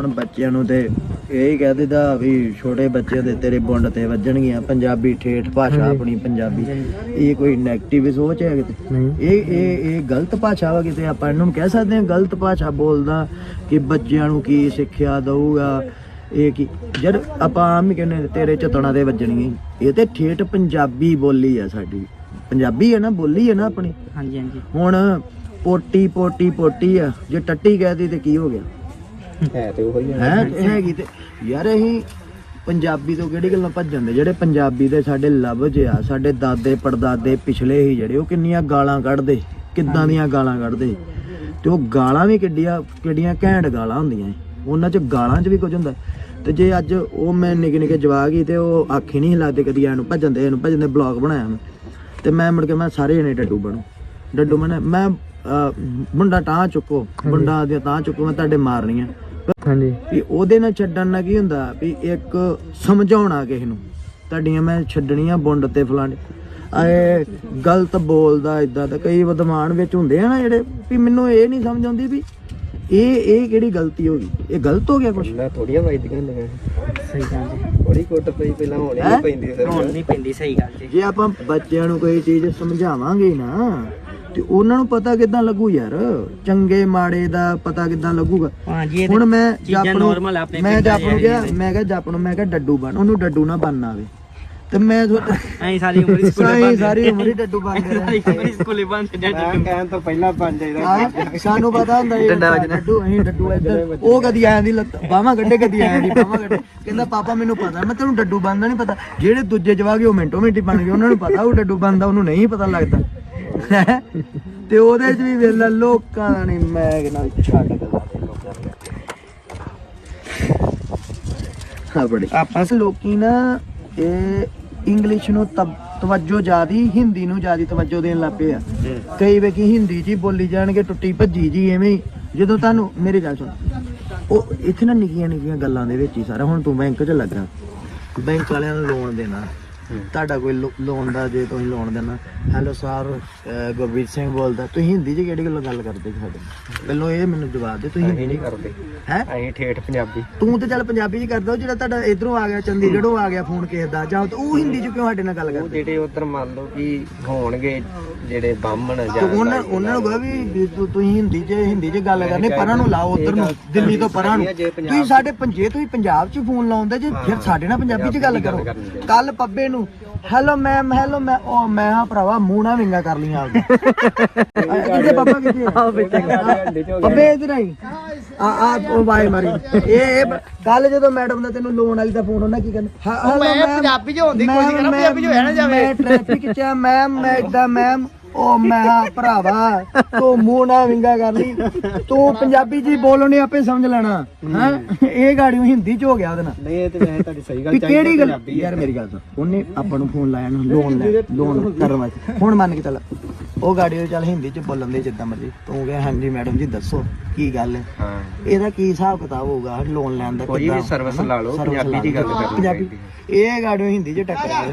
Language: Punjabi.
ਹੁਣ ਬੱਚਿਆਂ ਨੂੰ ਤੇ ਇਹ ਹੀ ਕਹਿ ਦਿੱਤਾ ਵੀ ਛੋਟੇ ਬੱਚੇ ਦੇ ਤੇਰੇ ਬੁੰਡ ਤੇ ਵੱਜਣਗੀਆਂ ਪੰਜਾਬੀ ਠੇਠ ਭਾਸ਼ਾ। ਆਪਣੀ ਪੰਜਾਬੀ। ਇਹ ਕੋਈ ਨੈਗੇਟਿਵ ਸੋਚ ਹੈ ਕਿਤੇ? ਇਹ ਇਹ ਇਹ ਗਲਤ ਭਾਸ਼ਾ ਵਾ ਕਿਤੇ? ਆਪਾਂ ਇਹਨੂੰ ਕਹਿ ਸਕਦੇ ਹਾਂ ਗਲਤ ਭਾਸ਼ਾ ਬੋਲਦਾ ਕਿ ਬੱਚਿਆਂ ਨੂੰ ਕੀ ਸਿੱਖਿਆ ਦਊਗਾ ਇਹ ਕੀ? ਜਦ ਆਪਾਂ ਆਮ ਹੀ ਕਹਿੰਦੇ ਤੇਰੇ ਚਤਣਾ ਦੇ ਵੱਜਣੀਆਂ ਇਹ ਤੇ ਠੇਠ ਪੰਜਾਬੀ ਬੋਲੀ ਆ ਸਾਡੀ। ਪੰਜਾਬੀ ਹੈ ਨਾ ਬੋਲੀ ਹੈ ਨਾ ਆਪਣੀ? ਹਾਂਜੀ ਹਾਂਜੀ। ਹੁਣ ਪੋਟੀ ਪੋਟੀ ਪੋਟੀ ਆ। ਜੇ ਟੱਟੀ ਕਹਿਦੀ ਤੇ ਕੀ ਹੋ ਗਿਆ? ਹੈ ਤੇ ਉਹੀ ਹੈ। ਹੈਗੀ ਤੇ ਯਾਰ ਅਸੀਂ ਪੰਜਾਬੀ ਤੋਂ ਕਿਹੜੀ ਗੱਲਾਂ ਭੱਜਣ ਦੇ? ਜਿਹੜੇ ਪੰਜਾਬੀ ਦੇ ਸਾਡੇ ਲਫ਼ਜ਼ ਆ, ਸਾਡੇ ਦਾਦੇ ਪੜਦਾਦੇ ਪਿਛਲੇ ਹੀ ਜਿਹੜੇ, ਉਹ ਕਿੰਨੀਆਂ ਗਾਲਾਂ ਕੱਢਦੇ? ਕਿੱਦਾਂ ਦੀਆਂ ਗਾਲਾਂ ਕੱਢਦੇ? ਤੇ ਉਹ ਗਾਲਾਂ ਵੀ ਕਿੱਡੀਆਂ ਕਿੱਡੀਆਂ ਘੈਂਟ ਗਾਲਾਂ ਹੁੰਦੀਆਂ ਉਹਨਾਂ 'ਚ ਗਾਲਾਂ 'ਚ ਵੀ ਕੁਝ ਹੁੰਦਾ। ਤੇ ਜੇ ਅੱਜ ਉਹ ਮੈਂ ਨਿੱਕੇ ਨਿੱਕੇ ਜਵਾਕ ਹੀ ਤੇ ਉਹ ਆਖੇ ਨਹੀਂ ਲੱਗਦੇ ਕਦੀ ਇਹਨੂੰ ਭੱਜਣ ਦੇ ਇਹਨੂੰ ਭੱਜਣ ਦੇ ਬਲੌਗ ਬਣਾਇਆ ਮੈਂ। ਤੇ ਮੈਂ ਮੁੜ ਕੇ ਮੈਂ ਸਾਰੇ ਜਣੇ ਡੱਡੂ ਬਣੂ। ਡੱਡੂ ਮੈਂ ਮੈਂ ਮੁੰਡਾ ਤਾਂ ਚੁੱਕੋ, ਮੁੰਡਾ ਦੇ ਤਾਂ ਚੁੱਕੋ, ਮੈਂ ਤੁਹਾਡੇ ਮਾਰਨੀ ਆ ਹਾਂਜੀ। ਵੀ ਉਹਦੇ ਨਾਲ ਛੱਡਣ ਨਾਲ ਕੀ ਹੁੰਦਾ ਵੀ ਇੱਕ ਸਮਝਾਉਣਾ ਕਿਸੇ ਨੂੰ ਤੁਹਾਡੀਆਂ ਮੈਂ ਛੱਡਣੀਆਂ ਬੁੰਡ ਤੇ ਫਲਾਣੇ। ਆਏ ਗਲਤ ਬੋਲਦਾ ਇਦਾਂ ਦਾ ਕਈ ਵਿਦਵਾਨ ਵਿੱਚ ਹੁੰਦੇ ਆ ਨਾ ਜਿਹੜੇ ਵੀ ਮੈਨੂੰ ਇਹ ਨਹੀਂ ਸਮਝ ਆਉਂਦੀ ਵੀ ਇਹ ਇਹ ਕਿਹੜੀ ਗਲਤੀ ਹੋ ਗਈ? ਇਹ ਗਲਤ ਹੋ ਗਿਆ ਕੁਛ? ਨਾ ਥੋੜੀਆਂ ਵੱਜਦੀਆਂ ਹੁੰਦੀਆਂ ਸਹੀ ਗੱਲ ਜੀ। ਥੋੜੀ ਕੁੱਟ ਪਈ ਪਹਿਲਾਂ ਹੋਣੀ ਹੈਂ? ਨਹੀਂ ਪੈਂਦੀ ਫਿਰ। ਹੁਣ ਨਹੀਂ ਪੈਂਦੀ ਸਹੀ ਗੱਲ ਜੀ। ਜੇ ਆਪਾਂ ਬੱਚਿਆਂ ਨੂੰ ਕੋਈ ਚੀਜ਼ ਸਮਝਾਵਾਂਗੇ ਨਾ ਤੇ ਉਹਨਾਂ ਨੂੰ ਪਤਾ ਕਿੱਦਾਂ ਲੱਗੂ ਯਾਰ? ਚੰਗੇ ਮਾੜੇ ਦਾ ਪਤਾ ਕਿੱਦਾਂ ਲੱਗੂਗਾ? ਹਾਂਜੀ ਹੁਣ ਮੈਂ ਜੱਪ ਨੂੰ ਮੈਂ ਜੱਪ ਨੂੰ ਕਿਹਾ ਮੈਂ ਕਿਹਾ ਜੱਪ ਨੂੰ ਮੈਂ ਕਿਹਾ ਡੱਡੂ ਬਣ ਉਹਨੂੰ ਡੱਡੂ ਨਾ ਬਣਨਾ ਆਵੇ। ਤੇ ਮੈਂ ਐਂ ਸਾਰੀ ਉਮਰ ਸਕੂਲੇ ਸਾਰੀ ਬੰਦ ਸਾਰੀ ਉਮਰ ਹੀ ਡੱਡੂ ਬਣ ਹੀ ਸਕੂਲੇ ਬੰਦ ਕਹਿਣ ਤੋਂ ਪਹਿਲਾਂ ਬਣ ਜਾਈਦਾ। ਸਾਨੂੰ ਪਤਾ ਹੁੰਦਾ ਇਹ ਡੰਡਾ ਵੱਜਣਾ। ਡੱਡੂ ਅਸੀਂ ਡੱਡੂ ਇੱਧਰ ਉਹ ਕਦੀ ਆਇਆ ਦੀ ਲੱਤ ਬਾਹਾਂ ਕੱਢੇ ਕਦੀ ਆਇਆ ਦੀ ਬਾਹਾਂ ਕੱਢੇ। ਕਹਿੰਦਾ ਪਾਪਾ ਮੈਨੂੰ ਪਤਾ ਮੈਂ ਤੈਨੂੰ ਡੱਡੂ ਬੰਦਾ ਨਹੀਂ ਪਤਾ। ਜਿਹੜੇ ਦੂਜੇ ਜਵਾਗੇ ਉਹ ਮਿੰਟੋ ਮਿੰਟੀ ਬਣ ਗਏ ਉਹਨਾਂ ਨੂੰ ਪਤਾ ਉਹ ਡੱਡੂ ਬੰਦਾ ਉਹਨੂੰ ਨਹੀਂ ਪਤਾ ਲੱਗਦਾ। ਹੈਂ? ਤੇ ਉਹਦੇ ਚ ਵੀ ਵੇਲਾ ਲੋਕਾਂ ਦਾ ਮੈਂ ਕਹਿੰਦਾ ਵੀ ਛੱਡ ਗੱਲਾਂ ਤੇ ਲੋਕਾਂ ਹਾਂ, ਬੜੀ। ਆਪਾਂ ਲੋਕੀ ਨਾ, ਇਹ ਇੰਗਲਿਸ਼ ਨੂੰ ਤਵ- ਤਵੱਜੋ ਜ਼ਿਆਦੀ, ਹਿੰਦੀ ਨੂੰ ਜ਼ਿਆਦੀ ਤਵੱਜੋ ਦੇਣ ਲੱਗ ਪਏ ਆ। ਕਈ ਵੇਖੀ ਹਿੰਦੀ 'ਚ ਹੀ ਬੋਲੀ ਜਾਣਗੇ, ਟੁੱਟੀ ਭੱਜੀ ਜੀ ਐਵੇਂ ਹੀ। ਜਦੋਂ ਤੁਹਾਨੂੰ, ਮੇਰੀ ਗੱਲ ਸੁਣ। ਉਹ ਇੱਥੇ ਨਾ ਨਿੱਕੀਆਂ ਨਿੱਕੀਆਂ ਗੱਲਾਂ ਦੇ ਵਿੱਚ ਹੀ ਸਾਰਾ, ਹੁਣ ਤੂੰ ਬੈਂਕ 'ਚ ਲੱਗਾ ਬੈਂਕ ਵਾਲਿਆਂ ਨੂੰ ਲੋਨ ਦੇਣਾ। ਤੁਹਾਡਾ ਕੋਈ ਲੋਨ ਦਾ ਜੇ ਤੁਸੀਂ ਲੋਨ ਦੇਣਾ। ਹੈਲੋ ਸਰ ਗੁਰਬੀਰ ਸਿੰਘ ਬੋਲਦਾ। ਤੁਸੀਂ ਹਿੰਦੀ 'ਚ ਕਿਹੜੀ ਗੱਲੋਂ ਗੱਲ ਕਰਦੇ ਸਾਡੇ? ਪਹਿਲਾਂ ਇਹ ਮੈਨੂੰ ਜਵਾਬ ਦੇ ਤੁਸੀਂ ਨਹੀਂ ਕਰਦੇ। ਹੈ? ਅਸੀਂ ਠੇਠ ਪੰਜਾਬੀ। ਤੂੰ ਤੇ ਚੱਲ ਪੰਜਾਬੀ 'ਚ ਕਰਦਾ ਜਿਹੜਾ ਤੁਹਾਡਾ ਇਧਰੋਂ ਆ ਗਿਆ ਚੰਡੀਗੜ੍ਹੋਂ ਆ ਗਿਆ ਫੋਨ ਕਿਸੇ ਦਾ ਜਾਂ ਤਾਂ ਉਹ ਹਿੰਦੀ 'ਚ ਕਿਉਂ ਸਾਡੇ ਨਾਲ ਗੱਲ ਕਰਦੇ? ਜਿਹੜੇ ਉਧਰ ਮੰਨ ਲਓ ਕਿ ਹੋਣਗੇ ਜਿਹੜੇ ਬਾਹਮਣ ਤੇ ਜਾਂ ਉਹਨਾਂ ਉਹਨਾਂ ਨੂੰ ਕਹੋ ਵੀ ਤੁ- ਤੁਸੀਂ ਹਿੰਦੀ 'ਚ ਹਿੰਦੀ 'ਚ ਗੱਲ ਕਰਨੀ ਪਰਾਂ ਨੂੰ ਲਾਓ ਉਧਰ ਨੂੰ ਦਿੱਲੀ ਤੋਂ ਪਰਾਂ ਨੂੰ। ਤੁਸੀਂ ਸਾਡੇ ਪੰਜੇ ਤੁਸੀਂ ਪੰਜਾਬ 'ਚ ਫੋਨ ਲਾਉਂਦੇ ਜੇ ਫਿਰ ਸਾਡੇ ਨਾਲ ਪੰਜਾਬੀ 'ਚ ਗੱਲ ਕਰੋ। ਕੱਲ ਪੱਬੇ ਨੂੰ ਹੈਲੋ ਮੈਮ ਹੈਲੋ ਮੈਂ ਉਹ ਮੈਂ ਹਾਂ ਭਰਾਵਾ ਮੂੰਹ ਨਾ ਵਿੰਗਾ ਕਰ ਲੀਆਂ ਆਪਦੇ ਕਿੱਥੇ ਬੱਬਾ ਕਿੱਥੇ ਆ? ਪੱਬੇ ਇਧਰ ਆਈ ਆ ਆ ਉਹ ਵਾਈ ਮਾਰੀ। ਇਹ ਕੱਲ ਜਦੋਂ ਮੈਡਮ ਦਾ ਤੈਨੂੰ ਲੋਨ ਵਾਲੀ ਦਾ ਫੋਨ ਉਹਨਾਂ ਕੀ ਕਹਿੰਦਾ ਮੈਂ ਪੰਜਾਬੀ 'ਚ ਹੁੰਦੀ ਕੋਈ ਕਰਾਂ ਪੰਜਾਬੀ 'ਚ ਹੋਇਆ ਨਾ ਜਾਵੇ। ਮੈਂ ਟ੍ਰੈਫਿਕ 'ਚ ਆ ਮੈਮ ਮੈਂ ਇਦਾਂ ਮੈਮ ਉਹ ਮੈਂ ਹਾਂ ਭਰਾਵਾ ਤੂੰ ਮੂੰਹ ਨਾ ਵਿੰਗਾ ਕਰ ਲਈ ਤੂੰ ਪੰਜਾਬੀ ਹੀ ਬੋਲਣੀ ਆਪੇ ਸਮਝ ਲੈਣਾ ਹਾਂ ਇਹ ਗਾੜੀਓ ਹਿੰਦੀ 'ਚ ਹੋ ਗਿਆ ਉਹਦੇ ਨਾਲ ਨਹੀਂ ਇਹ ਤੇ ਵੈਸੇ ਤੁਹਾਡੀ ਸਹੀ ਗੱਲ ਵੀ ਕਿਹੜੀ ਗੱਲ ਯਾਰ ਮੇਰੀ ਗੱਲ ਸੁਣ ਉਹਨੇ ਆਪਾਂ ਨੂੰ ਫੋਨ ਲਾਇਆ ਨੂੰ ਲੋਨ ਲੈ ਲੋਨ ਕਰਨ ਵਾਸਤੇ ਹੁਣ ਮੰਨ ਕੇ ਚੱਲ ਉਹ ਗਾੜੀ ਉਹ ਚੱਲ ਹਿੰਦੀ ਚ ਬੋਲਣ ਦੇ ਜਿੱਦਾਂ ਮਰਜ਼ੀ ਤੂੰ ਕਹੇ ਹਾਂਜੀ ਮੈਡਮ ਜੀ ਦੱਸੋ ਕੀ ਗੱਲ ਹੈ ਹਾਂ ਇਹਦਾ ਕੀ ਹਿਸਾਬ ਕਿਤਾਬ ਹੋਊਗਾ ਲੋਨ ਲੈਣ ਦਾ ਕੋਈ ਵੀ ਹਨਾ? ਲਾ ਲਓ, service ਪੰਜਾਬੀ ਦੀ ਗੱਲ। ਕਰਨੀ ਪੰਜਾਬੀ। ਇਹ ਗਾੜੀ ਹਿੰਦੀ ਚ ਟੱਕਰ